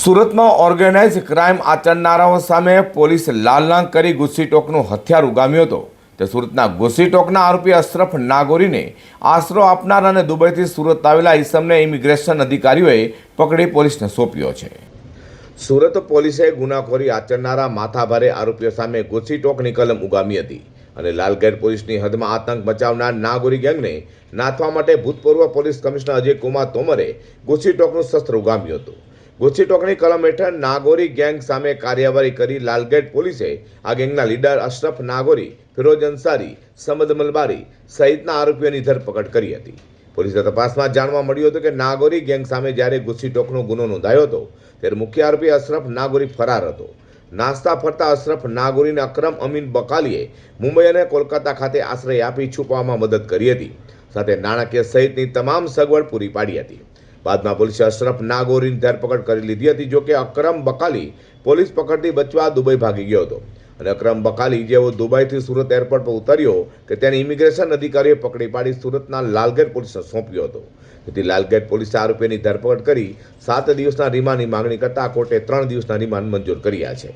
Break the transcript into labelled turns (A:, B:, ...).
A: સુરતમાં organise crime આચરનારાઓ સામે police લાલનાંગ કરી ગુસ્સીટોકનું હથિયાર ઉગામ્યો હતો. તે સુરતના ગુસ્સીટોકના આરોપી અશરફ નાગોરીને આશરો આપનાર અને દુબઈથી સુરત આવેલા ઈસમને ઇમિગ્રેશન અધિકારીઓએ પકડી પોલીસને સોંપ્યો છે. સુરત પોલીસે ગુનાખોરી આચરનારા માથાભારે આરોપીઓ સામે ગુસ્સીટોકની કલમ ઉગામી હતી અને લાલગેટ પોલીસની હદમાં આતંક મચાવનાર નાગોરી ગેંગને નાથવા માટે ભૂતપૂર્વ પોલીસ કમિશનર અજય કુમાર તોમરે ગુસ્સીટોકનું શસ્ત્ર ઉગામ્યું હતું. ગુસ્સીટોકની કલમ હેઠળ નાગોરી ગેંગ સામે કાર્યવાહી કરી લાલગેટ પોલીસે આ ગેંગના લીડર અશરફ નાગોરી ફિરોજ અંસારી, સમદ મલબારી સહિતના આરોપીઓની ધરપકડ કરી હતી. પોલીસે તપાસમાં જાણવા મળ્યું હતું કે નાગોરી ગેંગ સામે જ્યારે ગુસ્સીટોકનો ગુનો નોંધાયો હતો, ત્યારે મુખ્ય આરોપી અશરફ નાગોરી ફરાર હતો. નાસ્તા ફરતા અશરફ નાગોરીને અક્રમ અમીન બકાલીએ મુંબઈ અને કોલકાતા ખાતે આશ્રય આપી છુપાવવામાં મદદ કરી હતી. સાથે નાણાકીય સહિતની તમામ સગવડ પૂરી પાડી હતી. બાદમાં પોલીસે અશરફ નાગોરીની ધરપકડ કરી લીધી હતી જોકે અકરમ બકાલી પોલીસ પકડથી બચવા દુબઈ ભાગી ગયો હતો. અને અકરમ બકાલી જેવો દુબઈથી સુરત એરપોર્ટ પર ઉતર્યો કે તેને ઇમિગ્રેશન અધિકારીએ પકડી પાડી સુરતના લાલગેટ પોલીસને સોંપ્યો હતો. તેથી લાલગેટ પોલીસે આરોપીની ધરપકડ કરી સાત દિવસના રિમાન્ડની માંગણી કરતા કોર્ટે ત્રણ દિવસના રિમાન્ડ મંજૂર કર્યા છે.